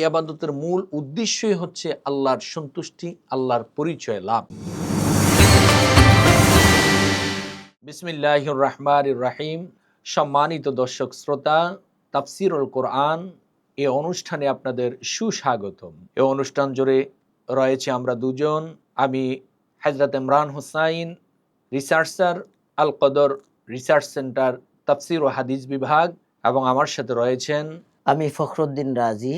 এই আবাদতের মূল উদ্দেশ্যই হচ্ছে আল্লাহর সন্তুষ্টি, আল্লাহর পরিচয় লাভ। বিসমিল্লাহ রহমান রাহিম। সম্মানিত দর্শক শ্রোতা, তাফসিরুল কোরআন এ অনুষ্ঠানে আপনাদের সুস্বাগতম। এ অনুষ্ঠান জুড়ে রয়েছে আমরা দুজন। আমি হজরত ইমরান হুসাইন, রিসার্চার আল কদর রিসার্চ সেন্টার, তাফসির ও হাদিস বিভাগ এবং আমার সাথে রয়েছেন আমি ফখরুদ্দিন রাজি।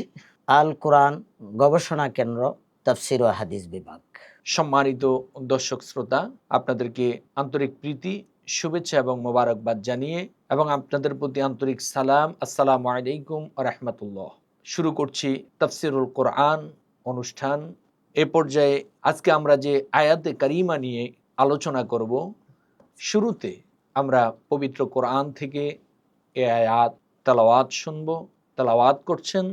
আল কোরআন গবেষণা কেন্দ্র, তাফসির ও হাদিস বিভাগ। সম্মানিত দর্শক শ্রোতা, আপনাদেরকে আন্তরিক প্রীতি, শুভেচ্ছা এবং মোবারকবাদ জানিয়ে এবং আপনাদের প্রতি আন্তরিক সালাম, আসসালামু আলাইকুম রহমতুল্লাহ। শুরু করছি তাফসিরুল কোরআন অনুষ্ঠান। এ পর্যায়ে আজকে আমরা যে আয়াতে কারিমা নিয়ে আলোচনা করব, শুরুতে আমরা পবিত্র কোরআন থেকে এ আয়াত তালাওয়াত শুনব। তালাওয়াত করছেন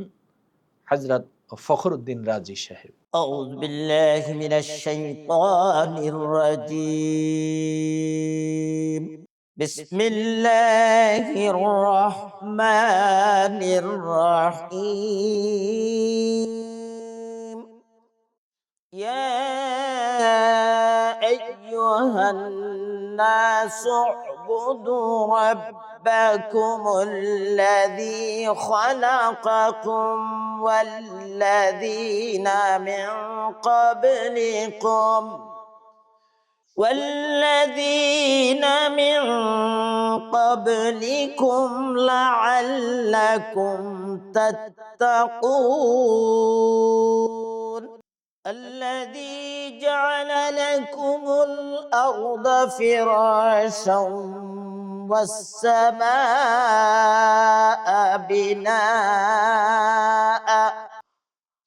حضرت فخر الدين رازي صاحب. أعوذ بالله من الشيطان الرجيم. بسم الله الرحمن الرحيم. يا أيها الناس اعبدوا ربكم الذي خلقكم والذين من قبلكم والذين من قبلكم لعلكم تتقون الذي جعل لكم الأرض فراشا والسماء بناء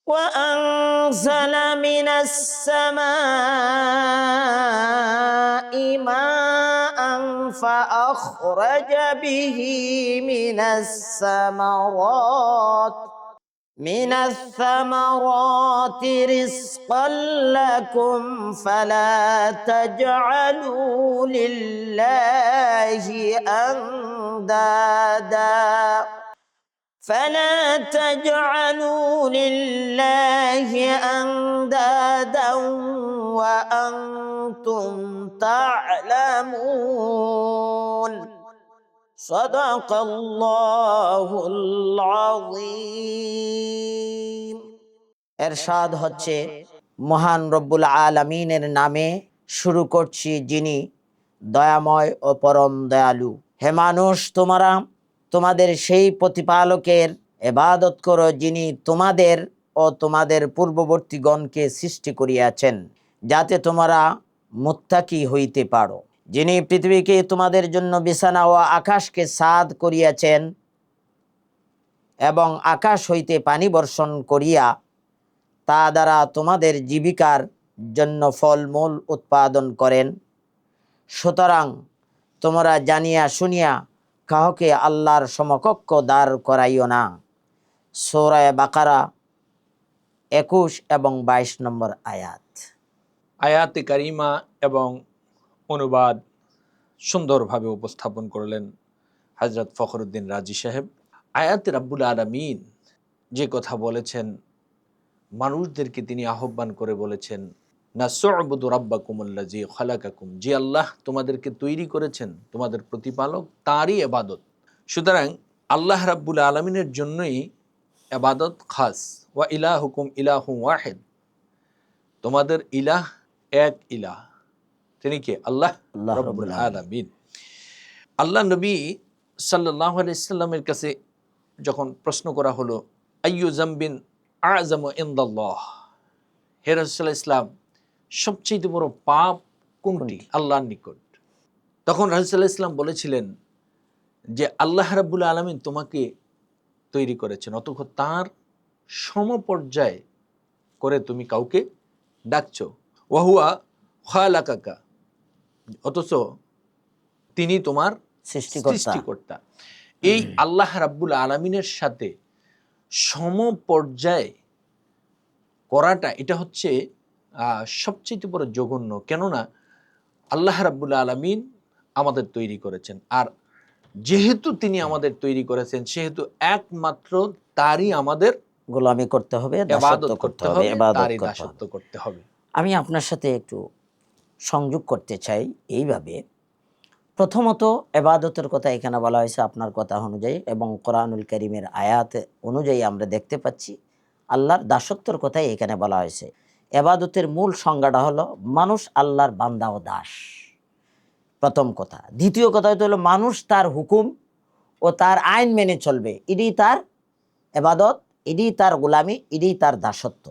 وأنزل من السماء ماء فأخرج به من الثمرات من الثمرات رزقا لكم فلا تجعلوا لله أندادا. فلا تجعلوا لله أندادا وأنتم تعلمون. صدق الله العظيم এরশাদ হচ্ছে মহান রব্বুল আলামিনের নামে শুরু করছি যিনি দয়াময় ও পরম দয়ালু হে মানুষ তোমরা তোমাদের সেই প্রতিপালকের এবাদত করো যিনি তোমাদের ও তোমাদের পূর্ববর্তীগণকে সৃষ্টি করিয়াছেন যাতে তোমরা মুত্তাকি হইতে পারো যিনি পৃথিবীকে তোমাদের জন্য বিছানা ও আকাশকে সাদ করিয়াছেন এবং আকাশ হইতে পানি বর্ষণ করিয়া তা দ্বারা তোমাদের জীবিকার জন্য ফলমূল উৎপাদন করেন। সুতরাং তোমরা জানিয়া শুনিয়া কাহকে আল্লাহর সমকক্ষ দাঁড় করাইও না। সৌরায় বাকারা একুশ এবং বাইশ নম্বর আয়াত। আয়াত কারিমা এবং অনুবাদ সুন্দরভাবে উপস্থাপন করলেন হজরত ফখরুদ্দিন রাজি সাহেব। আয়াতে রাব্বুল আলমিন যে কথা বলেছেন, মানুষদেরকে তিনি আহ্বান করে বলেছেন না জি আল্লাহ তোমাদেরকে তৈরি করেছেন, তোমাদের প্রতিপালক, তারই এবাদত। সুতরাং আল্লাহ রাব্বুল আলমিনের জন্যই এবাদত খাস। ওয়া ইলাহ হুকুম ইলাহু ওয়াহেদ। তোমাদের ইলাহ এক ইলাহ। তিনি কে? আল্লাহ আল্লাহ রব্বুল আলামিন। আলামিন। আল্লাহ নবী সাল্লাহ আলাইসাল্লামের কাছে যখন প্রশ্ন করা হলো আইয়ু জাম্বিন আজম ইন্দাল্লাহ? হে ইসলাম সবচেয়ে বড় পাপ কোনটি? আল্লাহর নিকট। তখন রাসূলুল্লাহ ইসলাম বলেছিলেন যে আল্লাহ রাবুল আলামিন তোমাকে তৈরি করেছেন অতঃ তার সমপর্যায়ে করে তুমি কাউকে ডাকছো। ওয়াহুয়া খালাকাকা। অথচ তিনি তোমার সৃষ্টিকর্তা। এই আল্লাহ রাব্বুল আলমিনের সাথে সম পর্যায়ে করাটা এটা হচ্ছে সবচেয়ে বড় জঘন্য। কেননা আল্লাহ রাব্বুল আলমিন আমাদের তৈরি করেছেন। আর যেহেতু তিনি আমাদের তৈরি করেছেন সেহেতু একমাত্র তারই আমাদের গোলামি করতে হবে করতে হবে। করতে হবে। আমি আপনার সাথে একটু সংযোগ করতে চাই এইভাবে। প্রথমত এবাদতের কথা এখানে বলা হয়েছে আপনার কথা অনুযায়ী এবং কোরআনুল করিমের আয়াত অনুযায়ী আমরা দেখতে পাচ্ছি। আল্লাহর দাসত্বর কথাই এখানে বলা হয়েছে। এবাদতের মূল সংজ্ঞাটা হলো মানুষ আল্লাহর বান্দা ও দাস। প্রথম কথা। দ্বিতীয় কথা হলো মানুষ তার হুকুম ও তার আইন মেনে চলবে। এটি তার এবাদত এটি তার গোলামি এটি তার দাসত্ব।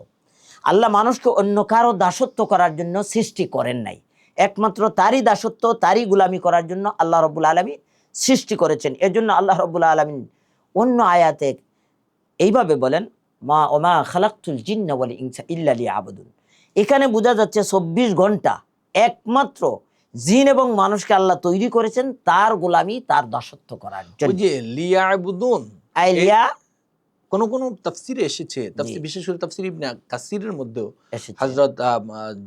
আল্লাহ মানুষকে অন্য কারও দাসত্ব করার জন্য সৃষ্টি করেন নাই। একমাত্র তারই দাসত্ব তারই গুলামি করার জন্য আল্লাহ রব্বুল আলমী সৃষ্টি করেছেন। এর জন্য আল্লাহ রব্বুল আলমিন অন্য আয়াতে এইভাবে বলেন মা ওমা খালাক্তুল জিন্না বলে ইনসা ইল্লালি আবদুল এখানে বোঝা যাচ্ছে চব্বিশ ঘণ্টা একমাত্র জিন এবং মানুষকে আল্লাহ তৈরি করেছেন তার গোলামি তার দাসত্ব করার জন্য। যে লিয়াবুদুন আইলিয়া কোন কোন তাফসিরে এসেছে তাফসির বিশেষ করে তাফসির ইবনে কাসিরের মধ্যেও হযরত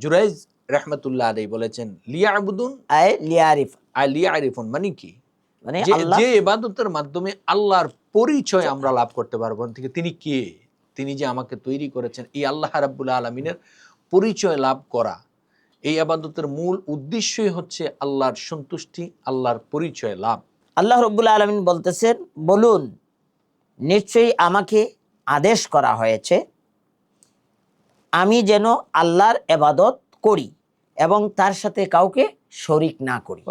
জুরাইজ রাহমাতুল্লাহ আলাইহি বলেছেন লিয়াবুদুন আই লিয়ারিফ। আই লিয়ারিফুন মানে কি? মানে যে ইবাদতের মাধ্যমে আল্লাহর পরিচয় আমরা লাভ করতে পারব। থেকে তিনি কে? তিনি যে আমাকে তৈরি করেছেন এই আল্লাহ রাব্বুল আলমিনের পরিচয় লাভ করা। এই আবাদতের মূল উদ্দেশ্যই হচ্ছে আল্লাহর সন্তুষ্টি আল্লাহর পরিচয় লাভ। আল্লাহ রব্বুল আলমিন বলতেছেন বলুন নিশ্চয়ই আমাকে আদেশ করা হয়েছে আমি যেন আল্লাহর এবাদত করি এবং তার সাথে কাউকে শরিক না করি।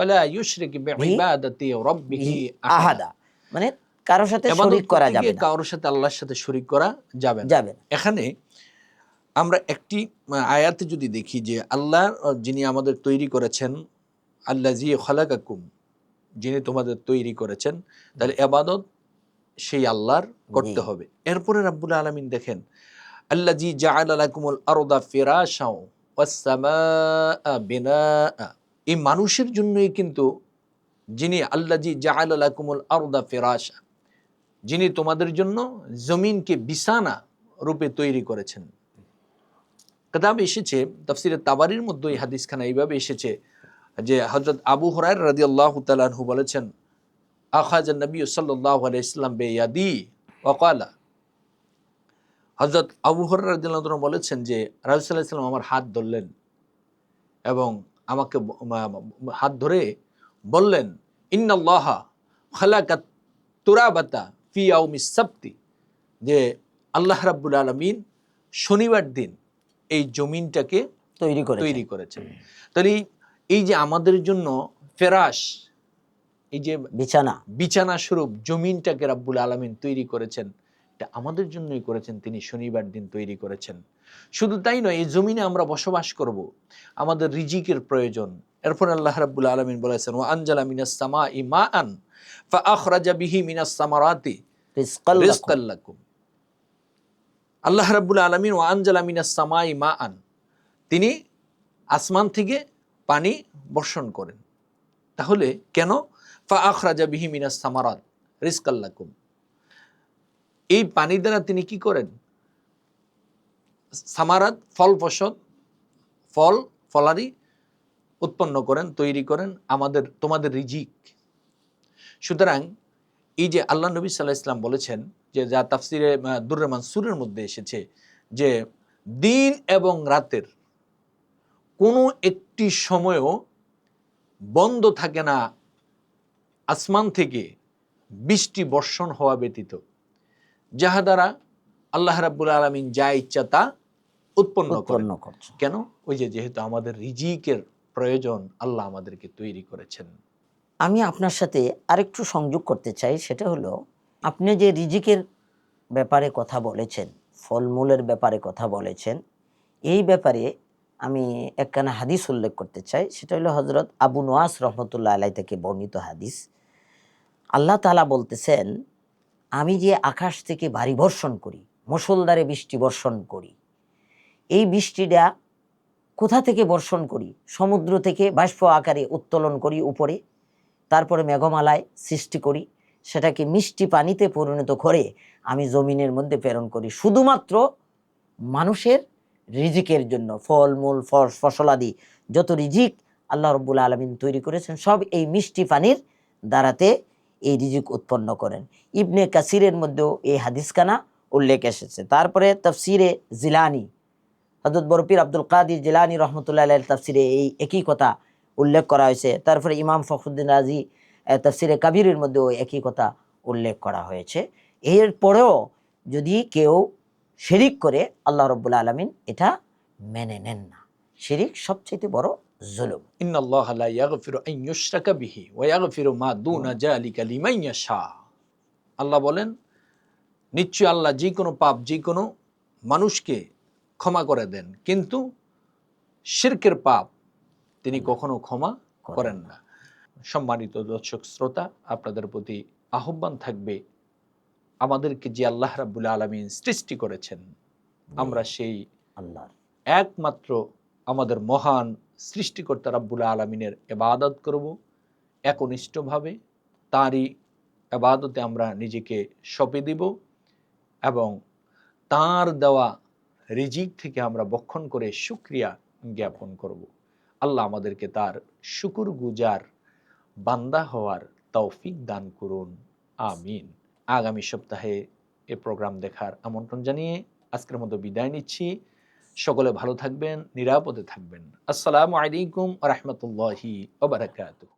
আহাদা। আহাদা। মানে কারোর সাথে শরিক করা যাবে না। কারোর সাথে আল্লাহর সাথে শরিক করা যাবে না। যাবে এখানে আমরা একটি আয়াতে যদি দেখি যে আল্লাহ যিনি আমাদের তৈরি করেছেন আল্লাহ জি খালাকাকুম যিনি তোমাদের তৈরি করেছেন তাহলে এবাদত সেই আল্লাহর করতে হবে। এরপরে রাব্বুল আলামিন দেখেন আল্লাহ জি জায়ালাকুমুল আরদা ফিরাশাও সামাআ এই মানুষের জন্যই কিন্তু যিনি আল্লাহ জি জাআল লাকুমুল আরদা ফিরাশা যিনি তোমাদের জন্য জমিনকে বিছানা রূপে তৈরি করেছেন। কিতাবে এসেছে তাফসিরে তাবারির মধ্যে এই হাদিসখানা এইভাবে এসেছে যে হজরত আবু হরাই রাজি আল্লাহ তালাহু বলেছেন আখাজ নবী সাল্লাহ আলাইসলাম বে ইয়াদি ওকালা হজরত আবু হরাই আল্লাহ বলেছেন যে রাজুসাল্লাহ ইসলাম আমার হাত ধরলেন এবং আমাকে হাত ধরে বললেন ইন্নাল্লাহ খালাকাত তুরাবাতা ফি আউমি সাপ্তি যে আল্লাহ রাব্বুল আলমিন শনিবার দিন এই জমিনটাকে তৈরি করে তৈরি করেছেন। তাহলে এই যে আমাদের জন্য ফেরাস এই যে বিছানা। বিছানা স্বরূপ জমিনটাকে রাব্বুল আলমিন তৈরি করেছেন এটা আমাদের জন্যই করেছেন তিনি শনিবার দিন তৈরি করেছেন। শুধু তাই নয় এই জমিনে আমরা বসবাস করব আমাদের রিজিকের প্রয়োজন। এরপর আল্লাহ রাব্বুল আলমিন বলেছেন ও আনজালা মিনাস সামা ই মা আন ফা আখরাজা বিহি মিনাস সামারাতি রিজকাল লাকুম। রিজকাল্লাকুম আল্লাহ রাব্বুল আলামিন ওয়া আনজালা মিনাস সামাই মাআন। তিনি আসমান থেকে পানি বর্ষণ করেন। তাহলে কেন? ফা আখরাজা বিহি মিনাস সামারাত রিজকাল্লাকুম এই পানি দ্বারা তিনি কি করেন? সামারাত, ফল ফসল, ফল ফলারি উৎপন্ন করেন, তৈরি করেন আমাদের, তোমাদের রিজিক। সুতরাং এই যে আল্লাহ নবী সাল্লাহ ইসলাম বলেছেন যে যা তাফসিরে দুর্রে মানসুরের মধ্যে এসেছে যে দিন এবং রাতের কোনো একটি সময়ও বন্ধ থাকে না আসমান থেকে বৃষ্টি বর্ষণ হওয়া ব্যতীত যাহা দ্বারা আল্লাহ রাব্বুল আলমিন যা ইচ্ছা তা উৎপন্ন উৎপন্ন করছে কেন? ওই যে যেহেতু আমাদের রিজিকের প্রয়োজন আল্লাহ আমাদেরকে তৈরি করেছেন। আমি আপনার সাথে আরেকটু সংযোগ করতে চাই সেটা হলো আপনি যে রিজিকের ব্যাপারে কথা বলেছেন ফলমূলের ব্যাপারে কথা বলেছেন এই ব্যাপারে আমি একখানা হাদিস উল্লেখ করতে চাই সেটা হলো হজরত আবু নোয়াস রহমতুল্লাহ আলাই থেকে বর্ণিত হাদিস। আল্লাহ তালা বলতেছেন, আমি যে আকাশ থেকে ভারী বর্ষণ করি মুসলধারে বৃষ্টি বর্ষণ করি, এই বৃষ্টিটা কোথা থেকে বর্ষণ করি? সমুদ্র থেকে বাষ্প আকারে উত্তোলন করি উপরে, তারপরে মেঘমালায় সৃষ্টি করি, সেটাকে মিষ্টি পানিতে পরিণত করে আমি জমিনের মধ্যে প্রেরণ করি। শুধুমাত্র মানুষের রিজিকের জন্য, ফল, মূল ফল ফসলাদি যত রিজিক আল্লাহ রব্বুল আলমিন তৈরি করেছেন, সব এই মিষ্টি পানির দ্বারাতে এই রিজিক উৎপন্ন করেন। ইবনে কাসিরের মধ্যেও এই হাদিসখানা উল্লেখ এসেছে। তারপরে তফসিরে জিলানি হজরত বরফির আব্দুল কাদির জিলানি রহমতুল্লাহ তফসিরে এই একই কথা উল্লেখ করা হয়েছে। তারপরে ইমাম ফখরুদ্দিন রাজি তফসিরে কাবিরের মধ্যেও একই কথা উল্লেখ করা হয়েছে। এর পরেও যদি কেউ শেরিক করে, আল্লাহ রব্বুল আলমিন এটা মেনে নেন না। শিরিক সবচেয়ে বড় জুলুম। ইন্নাল্লাহ লা ইয়াগফিরু আন ইউশরাকা বিহি ওয়া ইয়াগফিরু মা দুনা যালিকা লিমান ইয়াশা। আল্লাহ বলেন নিশ্চয় আল্লাহ যে কোনো পাপ যে কোনো মানুষকে ক্ষমা করে দেন কিন্তু শিরকের পাপ তিনি কখনো ক্ষমা করেন না। সম্মানিত দর্শক শ্রোতা আপনাদের প্রতি আহ্বান থাকবে আমাদেরকে যে আল্লাহ রাব্বুল আলামিন সৃষ্টি করেছেন আমরা সেই আল্লাহর। একমাত্র আমাদের মহান সৃষ্টিকর্তা রাব্বুল আলমিনের এবাদত করব একনিষ্ঠভাবে। তারই এবাদতে আমরা নিজেকে সঁপে দিব এবং তার দেওয়া রিজিক থেকে আমরা বক্ষণ করে সুক্রিয়া জ্ঞাপন করব। আল্লাহ আমাদেরকে তার শুকুর গুজার বান্দা হওয়ার তৌফিক দান করুন। আমিন। আগামী সপ্তাহে এ প্রোগ্রাম দেখার আমন্ত্রণ জানিয়ে আজকের মতো বিদায় নিচ্ছি। সকলে ভালো থাকবেন নিরাপদে থাকবেন। আসসালামু আলাইকুম রহমতুল্লাহি ওবরাকাতুহ